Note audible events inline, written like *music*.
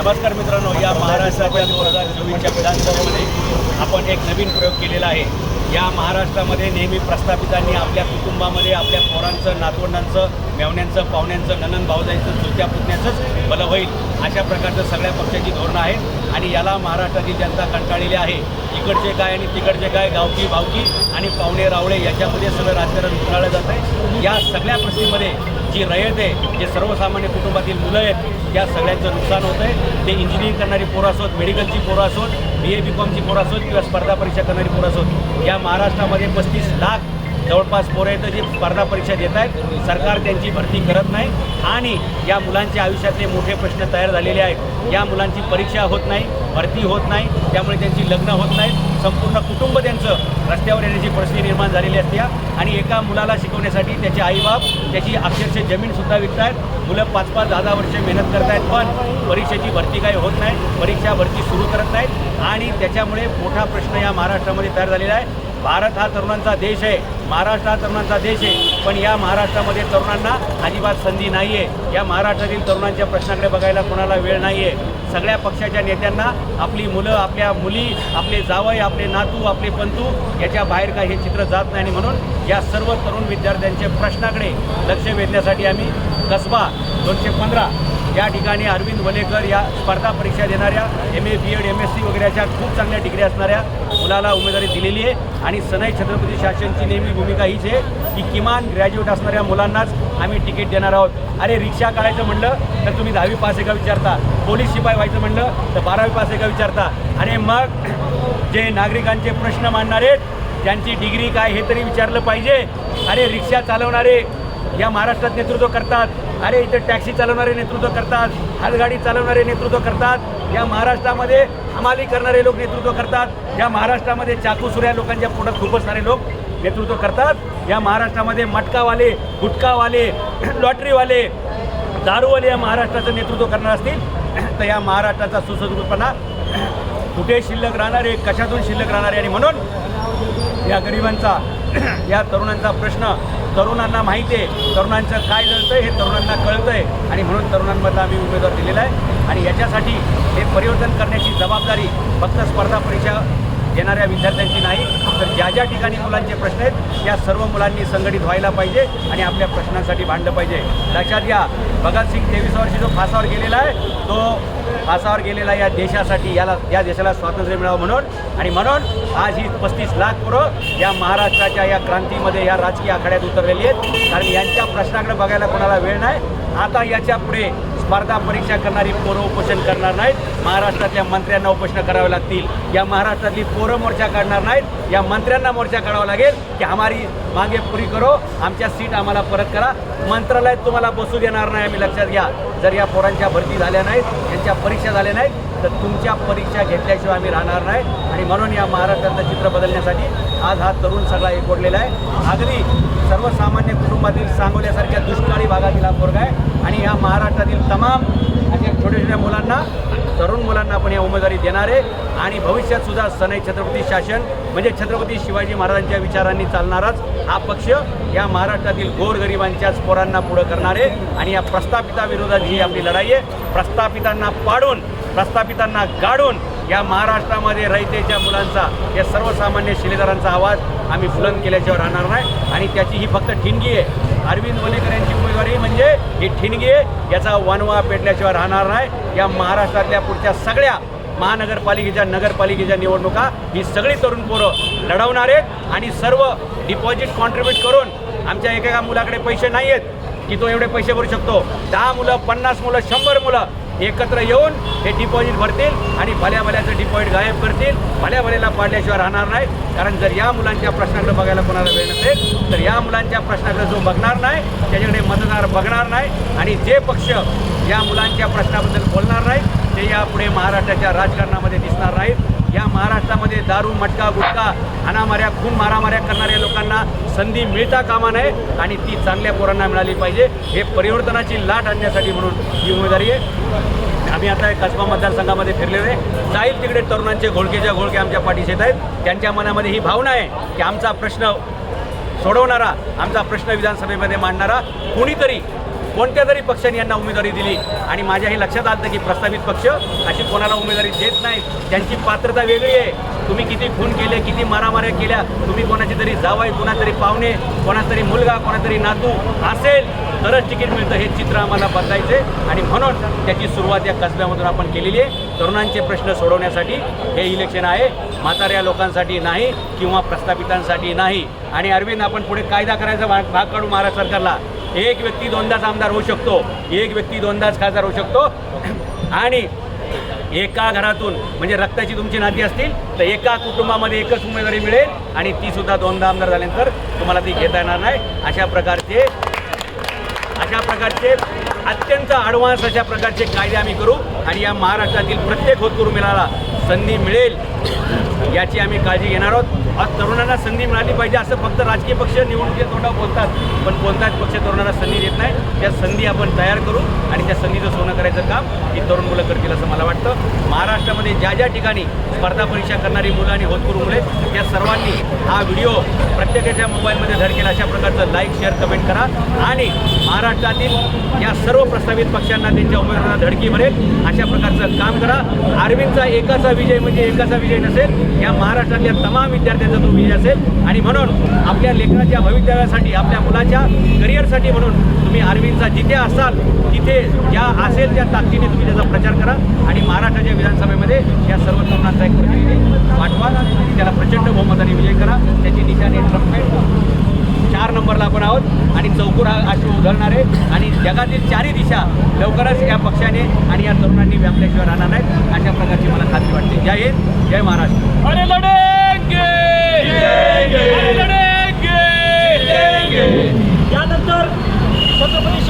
नमस्कार मित्रांनो या महाराष्ट्राच्या दोन हजार चोवीसच्या विधानसभेमध्ये आपण एक नवीन प्रयोग केलेला आहे. या महाराष्ट्रामध्ये नेहमी प्रस्थापितांनी आपल्या कुटुंबामध्ये आपल्या पोरांचं नातवंडांचं मेवण्यांचं पाहुण्यांचं ननन भावजाईचं चुत्या पुतण्याचंच भलं होईल अशा प्रकारचं सगळ्या पक्षाची धोरणं आहेत आणि याला महाराष्ट्रातील जनता कंटाळलेली आहे. इकडचे काय आणि तिकडचे काय गावकी भावकी आणि पाहुणे रावळे याच्यामध्ये सगळं राजकारण उतराळलं जात आहे या सगळ्या प्रश्नीमध्ये जी रयत आहे जे सर्वसामान्य कुटुंबातील मुलं आहेत या सगळ्यांचं नुकसान होतं आहे. ते इंजिनिअरिंग करणारी पोरं असोत मेडिकलची पोरं असोत बी ए बी कॉमची पोरं असोत किंवा स्पर्धा परीक्षा करणारी पोरं असोत. या महाराष्ट्रामध्ये पस्तीस लाख जवळपास पोरं येतं जे स्पर्धा परीक्षा देत आहेत सरकार त्यांची भरती करत नाही आणि या मुलांच्या आयुष्यातले मोठे प्रश्न तयार झालेले आहेत. या मुलांची परीक्षा होत नाही भरती होत नाही त्यामुळे त्यांची लग्न होत नाहीत. संपूर्ण कुटुंब त्यांचं रस्त्यावर येण्याची परिस्थिती निर्माण झालेली असते. आणि एका मुलाला शिकवण्यासाठी त्याचे आईबाप त्याची अक्षरशः जमीनसुद्धा विकतायत. मुलं पाच पाच दहा दहा वर्ष मेहनत करतायत पण परीक्षेची भरती काही होत नाही परीक्षा भरती सुरू करत नाहीत. आणि त्याच्यामुळे मोठा प्रश्न या महाराष्ट्रामध्ये तयार झालेला आहे. भारत हा तरुणांचा देश आहे. महाराष्ट्र हा तरुणांचा देश आहे पण या महाराष्ट्रामध्ये तरुणांना अजिबात संधी नाही आहे या महाराष्ट्रातील तरुणांच्या प्रश्नाकडे बघायला कोणाला वेळ नाही आहे सगळ्या पक्षाच्या नेत्यांना आपली मुलं आपल्या मुली आपले जावई आपले नातू आपले पंतू याच्या बाहेर काही हे चित्र जात नाही. आणि म्हणून या सर्व तरुण विद्यार्थ्यांच्या प्रश्नाकडे लक्ष वेधण्यासाठी आम्ही कसबा दोनशे पंधरा या ठिकाणी अरविंद वलेकर या स्पर्धा परीक्षा देणाऱ्या M A B Ed M S C वगैरेच्या खूप चांगल्या डिग्री असणाऱ्या मुलाला उमेदवारी दिलेली आहे. आणि सनई छत्रपती शासनची नेहमी भूमिका हीच आहे की किमान ग्रॅज्युएट असणाऱ्या मुलांनाच आम्ही तिकीट देणार आहोत. अरे रिक्षा काढायचं म्हणलं तर तुम्ही दहावी पास आहे का विचारता. पोलीस शिपाई व्हायचं म्हणलं तर बारावी पास आहे का विचारता. आणि मग जे नागरिकांचे प्रश्न मांडणार आहेत, त्यांची डिग्री काय हे तरी विचारलं पाहिजे. अरे रिक्षा चालवणारे या महाराष्ट्रात नेतृत्व करतात. अरे इथं टॅक्सी चालवणारे नेतृत्व करतात. हातगाडी चालवणारे नेतृत्व करतात. या महाराष्ट्रामध्ये हमाली करणारे लोक नेतृत्व करतात. या महाराष्ट्रामध्ये चाकूसुऱ्या लोकांच्या लोकांच्या पोटात खुपसणारे लोक नेतृत्व करतात. या महाराष्ट्रामध्ये मटकावाले गुटखावाले *clears throat* लॉटरीवाले दारूवाले या महाराष्ट्राचं नेतृत्व करणार असतील. *clears throat* तर या महाराष्ट्राचा सुसंस्कृतपणा *clears throat* कुठे शिल्लक राहणार आहे कशातून शिल्लक राहणार आहे आणि म्हणून या गरिबांचा या तरुणांचा प्रश्न तरुणांना माहिती आहे तरुणांचं काय जळतं हे तरुणांना कळतं आहे आणि म्हणून तरुणांमधला आम्ही उमेदवार दिलेला आहे. आणि याच्यासाठी हे परिवर्तन करण्याची जबाबदारी फक्त स्पर्धा परीक्षा देणाऱ्या विद्यार्थ्यांची नाही तर ज्या ज्या ठिकाणी मुलांचे प्रश्न आहेत त्या सर्व मुलांनी संघटित व्हायला पाहिजे आणि आपल्या प्रश्नांसाठी भांडलं पाहिजे. लक्षात घ्या भगतसिंग तेवीस वर्षी जो फासावर गेलेला आहे तो फासावर गेलेला या देशासाठी याला या देशाला स्वातंत्र्य मिळावं म्हणून. आणि म्हणून आज ही पस्तीस लाख पोरं या महाराष्ट्राच्या या क्रांतीमध्ये या राजकीय आखाड्यात उतरलेली आहेत. कारण यांच्या प्रश्नाकडे बघायला कोणाला वेळ नाही. आता याच्यापुढे स्पर्धा परीक्षा करणारी पोरं उपोषण करणार नाहीत. महाराष्ट्रातल्या मंत्र्यांना उपोषण करावे लागतील. या महाराष्ट्रातली पोरं मोर्चा काढणार नाहीत. या मंत्र्यांना मोर्चा काढावा लागेल की हमारी मागे पुरी करो आमच्या सीट आम्हाला परत करा. मंत्रालयात तुम्हाला बसू देणार नाही आम्ही लक्षात घ्या. जर या पोरांच्या भरती झाल्या नाहीत यांच्या परीक्षा झाल्या नाहीत तर तुमच्या परीक्षा घेतल्याशिवाय आम्ही राहणार नाही. आणि म्हणून या महाराष्ट्राचं चित्र बदलण्यासाठी आज हा तरुण सगळा एकवटलेला आहे. अगदी सर्वसामान्य कुटुंबातील सांगोल्यासारख्या दुष्काळी भागातील हा पोरगा आहे. आणि या महाराष्ट्रातील तमाम अशा छोट्या छोट्या मुलांना तरुण मुलांना आपण या उमेदवारी देणार आहे. आणि भविष्यात सुद्धा सनई छत्रपती शासन म्हणजे छत्रपती शिवाजी महाराजांच्या विचारांनी चालणाराच हा पक्ष या महाराष्ट्रातील गोरगरिबांच्याच पोरांना पुढं करणारे आणि या प्रस्थापिताविरोधात ही आपली लढाई आहे. प्रस्थापितांना पाडून प्रस्थापितांना गाडून या महाराष्ट्रामध्ये रयतेच्या मुलांचा या सर्वसामान्य शिलेदारांचा आवाज आम्ही बुलंद केल्याशिवाय राहणार नाही. आणि त्याची ही फक्त ठिणगी आहे. अरविंद वलेकर यांची उमेदवारी म्हणजे ही ठिणगी याचा वनवा पेटल्याशिवाय राहणार नाही. या महाराष्ट्रातल्या पुढच्या सगळ्या महानगरपालिकेच्या नगरपालिकेच्या निवडणुका ही सगळी तरुण पोरं लढवणार आहेत. आणि सर्व डिपॉझिट कॉन्ट्रीब्यूट करून आमच्या एकेका मुलाकडे पैसे नाही आहेत की तो एवढे पैसे भरू शकतो. दहा मुलं पन्नास मुलं शंभर मुलं एकत्र येऊन हे डिपॉझिट भरतील आणि भल्या भल्याचं डिपॉझिट गायब करतील. भल्या भल्याला पाडल्याशिवाय राहणार नाही. कारण जर या मुलांच्या प्रश्नाकडे बघायला कोणाला वेळ नसेल तर या मुलांच्या प्रश्नाकडे जो बघणार नाही त्याच्याकडे मतदार बघणार नाही आणि जे पक्ष या मुलांच्या प्रश्नाबद्दल बोलणार नाही ते यापुढे महाराष्ट्राच्या राजकारणामध्ये दिसणार नाहीत. या दारू मटका गुटखा हाणामाऱ्या खून मारामाऱ्या करणाऱ्या लोकांना संधी मिळता कामा नये आणि ती चांगल्या पोरांना मिळाली पाहिजे. हे परिवर्तनाची लाट आणण्यासाठी म्हणून ही उमेदवारी आहे. आम्ही आता कसबा मतदारसंघामध्ये फिरलेलो आहे. जाईल तिकडे तरुणांचे घोळकेच्या घोळके आमच्या पाठीशी येत आहेत. त्यांच्या मनामध्ये ही भावना आहे की आमचा प्रश्न सोडवणारा आमचा प्रश्न विधानसभेमध्ये मांडणारा कुणीतरी कोणत्या तरी पक्षाने यांना उमेदवारी दिली? आणि माझ्या हे लक्षात आलं की प्रस्तावित पक्ष अशी कोणाला उमेदवारी देत नाहीत. त्यांची पात्रता वेगळी आहे. तुम्ही किती खून केले किती मारामाऱ्या केल्या तुम्ही कोणाची तरी जावाई कोणातरी पाहुणे कोणातरी मुलगा कोणातरी नातू असेल तरच तिकीट मिळतं हे चित्र आम्हाला बदलायचे आणि म्हणून त्याची सुरुवात या कसब्यामधून आपण केलेली आहे. तरुणांचे प्रश्न सोडवण्यासाठी हे इलेक्शन आहे. म्हाताऱ्या लोकांसाठी नाही किंवा प्रस्थापितांसाठी नाही. आणि अरविंद आपण पुढे कायदा करायचा भाग भाग काढू महाराष्ट्र सरकारला. एक व्यक्ती दोनदाच आमदार होऊ शकतो एक व्यक्ती दोनदाच खासदार होऊ शकतो. आणि एका घरातून म्हणजे रक्ताची तुमची नाती असतील तर एका कुटुंबामध्ये एकच उमेदवारी मिळेल आणि ती सुद्धा दोनदा आमदार झाल्यानंतर तुम्हाला ती घेता येणार नाही. अशा प्रकारचे अशा प्रकारचे अत्यंत ॲडव्हान्स अशा प्रकारचे कायदे आम्ही करू आणि या महाराष्ट्रातील प्रत्येक होतकरू संधी मिळेल याची आम्ही काळजी घेणार आहोत. आज तरुणांना संधी मिळाली पाहिजे असं फक्त राजकीय पक्ष निवडणुकीच्या तोंडावर बोलतात. पण कोणताच पक्ष तरुणांना संधी देत नाही. त्या संधी आपण तयार करू आणि त्या संधीचं सोनं करायचं काम ही तरुण मुलं करतील असं मला वाटतं. महाराष्ट्रामध्ये ज्या ज्या ठिकाणी स्पर्धा परीक्षा करणारी मुलं आणि होतकरू मुले त्या सर्वांनी हा व्हिडिओ प्रत्येकाच्या मोबाईलमध्ये धड केला. अशा प्रकारचं लाईक शेअर कमेंट करा. आणि महाराष्ट्रातील या सर्व प्रस्तावित पक्षांना त्यांच्या उमेदवारांना धडकी भरेल अशा प्रकारचं काम करा. अरविंदचा एकाचा विजय म्हणजे एकाचा विजय नसेल. या महाराष्ट्रातल्या तमाम करण्याचा तो विजय असेल. आणि म्हणून आपल्या लेखनाच्या भवितव्यासाठी आपल्या मुलाच्या करिअरसाठी म्हणून तुम्ही अरविंदचा जिथे असाल तिथे ज्या असेल त्या ताकदीने तुम्ही त्याचा प्रचार करा. आणि महाराष्ट्राच्या विधानसभेमध्ये या सर्व तरुणांचा एक प्रतिनिधी पाठवा. त्याला प्रचंड बहुमताने विजय करा. त्याची निशाने ट्रम्पेट चार नंबरला आपण आहोत. आणि चौकूर हा अश्रू उधळणार आहे. आणि जगातील चारही दिशा लवकरच या पक्षाने आणि या तरुणांनी व्यापल्याशिवाय राहणार नाहीत. अशा प्रकारची मला खात्री वाटते. जय हिंद. जय महाराष्ट्र. अरे लढेंगे यानंतर छत्रपती